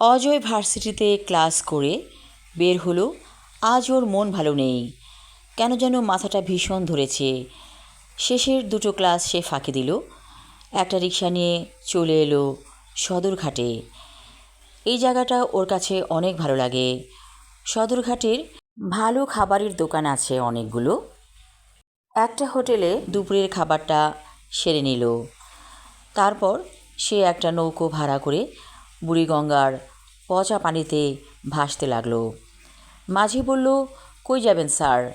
অজয় ভার্সিটিতে ক্লাস করে বের হলো, আজ ওর মন ভালো নেই। কেন যেন মাথাটা ভীষণ ধরেছে। শেষের দুটো ক্লাস সে ফাঁকি দিল। একটা রিক্সা নিয়ে চলে এলো সদরঘাটে। এই জায়গাটা ওর কাছে অনেক ভালো লাগে। সদরঘাটের ভালো খাবারের দোকান আছে অনেকগুলো। একটা হোটেলে দুপুরের খাবারটা সেরে নিল। তারপর সে একটা নৌকো ভাড়া করে বুড়িগঙ্গার পচা পানিতে ভাসতে লাগল। মাঝি বলল, কই যাবেন স্যার?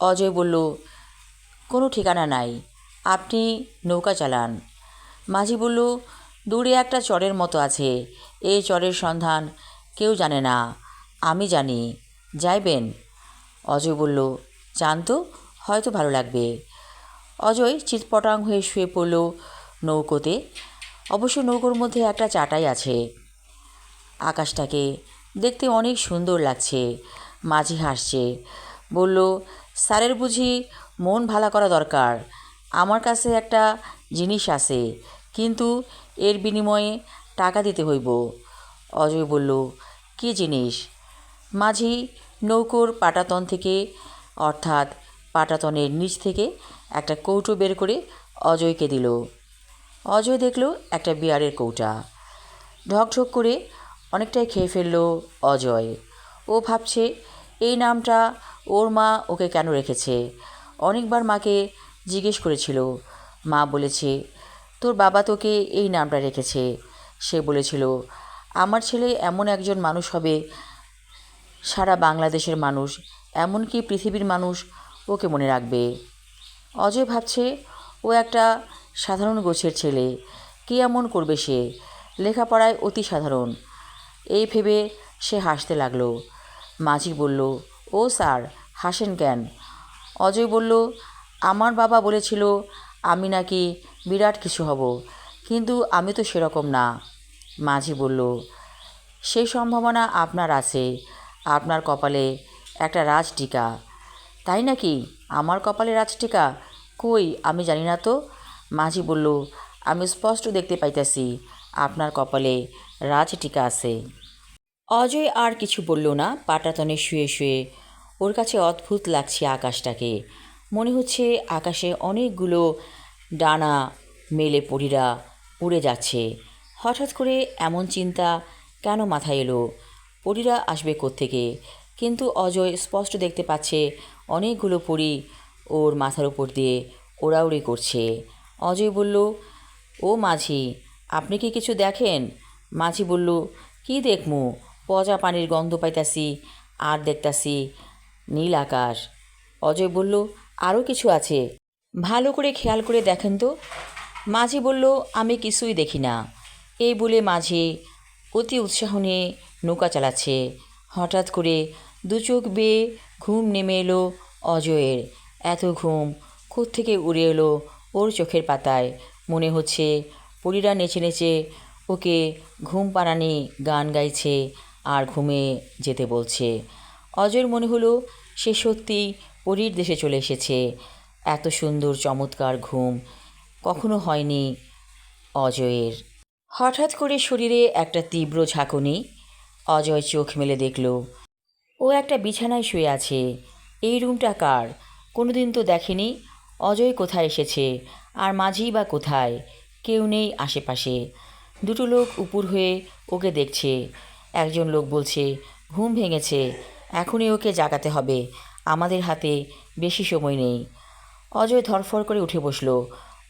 অজয় বলল, কোনো ঠিকানা নাই, আপনি নৌকা চালান। মাঝি বলল, দূরে একটা চরের মতো আছে এই চরের সন্ধান কেউ জানে না, আমি জানি, যাইবেন? অজয় বলল যান তো, হয়তো ভালো লাগবে। অজয় চিৎপটাং হয়ে শুয়ে পড়ল নৌকোতে। অবশ্য নৌকোর মধ্যে একটা চাটাই আছে। আকাশটাকে দেখতে অনেক সুন্দর লাগছে। মাঝি হাসছে। বলল, স্যারের বুঝি মন ভালা করা দরকার। আমার কাছে একটা জিনিস আছে, কিন্তু এর বিনিময়ে টাকা দিতে হইব। অজয় বলল, কী জিনিস? মাঝি নৌকোর পাটাতন থেকে, অর্থাৎ পাটাতনের নিচ থেকে একটা কৌটো বের করে অজয়কে দিল। অজয় দেখল একটা বিয়ারের কৌটা। ঢকঢক করে অনেকটাই খেয়ে ফেলল অজয়। ও ভাবছে, এই নামটা ওর মা ওকে কেন রেখেছে? অনেকবার মাকে জিজ্ঞেস করেছিল। মা বলেছে, তোর বাবা তোকে এই নামটা রেখেছে। সে বলেছিল, আমার ছেলে এমন একজন মানুষ হবে, সারা বাংলাদেশের মানুষ, এমনকি পৃথিবীর মানুষ ওকে মনে রাখবে। অজয় ভাবছে, ও একটা সাধারণ গোছের ছেলে। কী এমন করবে সে? লেখাপড়ায় অতি সাধারণ। এই ভেবে সে হাসতে লাগল। মাঝি বলল, ও স্যার, হাসেন কেন? অজয় বলল, আমার বাবা বলেছিল আমি নাকি বিরাট কিছু হব, কিন্তু আমি তো সেরকম না। মাঝি বলল সেই সম্ভাবনা আপনার আছে। আপনার কপালে একটা রাজটিকা। তাই নাকি? আমার কপালে রাজটিকা? কই? আমি জানি না তো। মাঝি বলল, আমি স্পষ্ট দেখতে পাইতেছি, আপনার কপালে রাজটিকা আছে। অজয় আর কিছু বলল না, পাটাতনে শুয়ে শুয়ে ওর কাছে অদ্ভুত লাগছে আকাশটাকে। মনে হচ্ছে আকাশে অনেকগুলো ডানা মেলে পরীরা উড়ে যাচ্ছে। হঠাৎ করে এমন চিন্তা কেন মাথায় এলো? পরীরা আসবে থেকে কিন্তু অজয় স্পষ্ট দেখতে পাচ্ছে অনেকগুলো পরী ওর মাথার উপর দিয়ে ওড়াউড়ি করছে। অজয় বলল, ও মাঝি, আপনি কি কিছু দেখেন? মাঝি বলল, কি দেখমু? পজা পানির গন্ধ পাইতাছি, আর দেখতাছি নীল আকাশ। অজয় বলল আরও কিছু আছে। ভালো করে খেয়াল করে দেখেন তো। মাঝি বলল, আমি কিছুই দেখি না। এই বলে মাঝি অতি উৎসাহ নিয়ে নৌকা চালাচ্ছে। হঠাৎ করে দু চোখ বেয়ে ঘুম নেমে এলো অজয়ের। এত ঘুম থেকে উড়ে এলো ওর চোখের পাতায়। মনে হচ্ছে পরীরা নেচে নেচে ওকে ঘুম পাড়ানি গান গাইছে আর ঘুমে যেতে বলছে। অজয়ের মনে হলো সে সত্যি পরীর দেশে চলে এসেছে। এত সুন্দর চমৎকার ঘুম কখনো হয়নি অজয়ের। হঠাৎ করে শরীরে একটা তীব্র ঝাঁকুনি অজয় চোখ মেলে দেখল, ও একটা বিছানায় শুয়ে আছে। এই রুমটা কার? কোনো দিন তো দেখেনি অজয় কোথায় এসেছে? আর মাঝি বা কোথায়? কেউ নেই আশেপাশে। দুটো লোক উপর হয়ে ওকে দেখছে। একজন লোক বলছে, ঘুম ভেঙেছে, এখনই ওকে জাগাতে হবে। আমাদের হাতে বেশি সময় নেই। অজয় ধরফর করে উঠে বসল।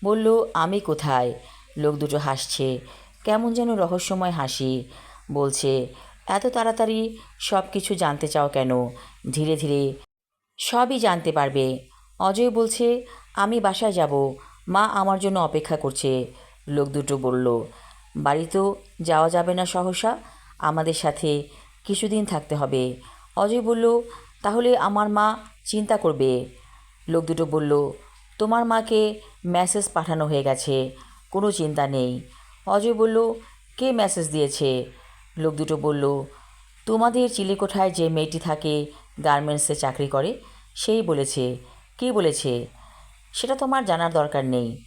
বলল, আমি কোথায়? লোক দুটো হাসছে। কেমন যেন রহস্যময় হাসি। বলছে, এত তাড়াতাড়ি সব কিছু জানতে চাও কেন? ধীরে ধীরে সবই জানতে পারবে। অজয় বলছে, আমি বাসায় যাব। মা আমার জন্য অপেক্ষা করছে। লোক দুটো বলল বাড়িতেও যাওয়া যাবে না সহসা, আমাদের সাথে কিছুদিন থাকতে হবে। অজয় বলল, তাহলে আমার মা চিন্তা করবে। লোক দুটো বলল, তোমার মাকে মেসেজ পাঠানো হয়ে গেছে, কোনো চিন্তা নেই। অজয় বলল, কে মেসেজ দিয়েছে? লোক দুটো বলল, তোমাদের চিলেকোঠায় যে মেয়েটি থাকে গার্মেন্টসে চাকরি করে, সেই বলেছে। কে বলেছে? সেটা তোমার জানার দরকার নেই।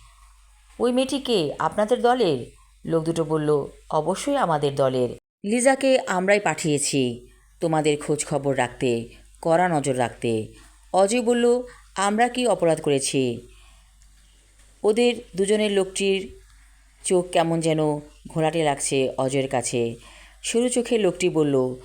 ওই মেয়েটি কে? আপনাদের দলের? লোক দুটো বলল, অবশ্যই আমাদের দলের। লিজাকে আমরাই পাঠিয়েছি তোমাদের খোঁজ খবর রাখতে, কড়া নজর রাখতে। অজয় বলল, আমরা কি অপরাধ করেছি? ওদের দুজনের লোকটির চোখ কেমন যেন ঘোলাটে লাগছে অজয়ের কাছে। সরু চোখে লোকটি বলল,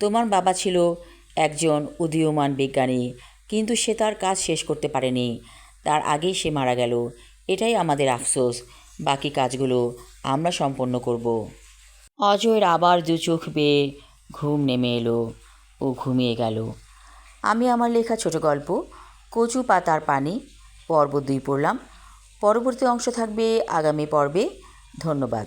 তোমার বাবা ছিল একজন উদীয়মান বিজ্ঞানী কিন্তু সে তার কাজ শেষ করতে পারেনি। তার আগেই সে মারা গেল। এটাই আমাদের আফসোস। বাকি কাজগুলো আমরা সম্পন্ন করব। অজয়ের আবার দু চোখ বেয়ে ঘুম নেমে এলো। ও ঘুমিয়ে গেল। আমি আমার লেখা ছোট গল্প, কচু পাতার পানি, পর্ব দুই পড়লাম। পরবর্তী অংশ থাকবে আগামী পর্বে। ধন্যবাদ।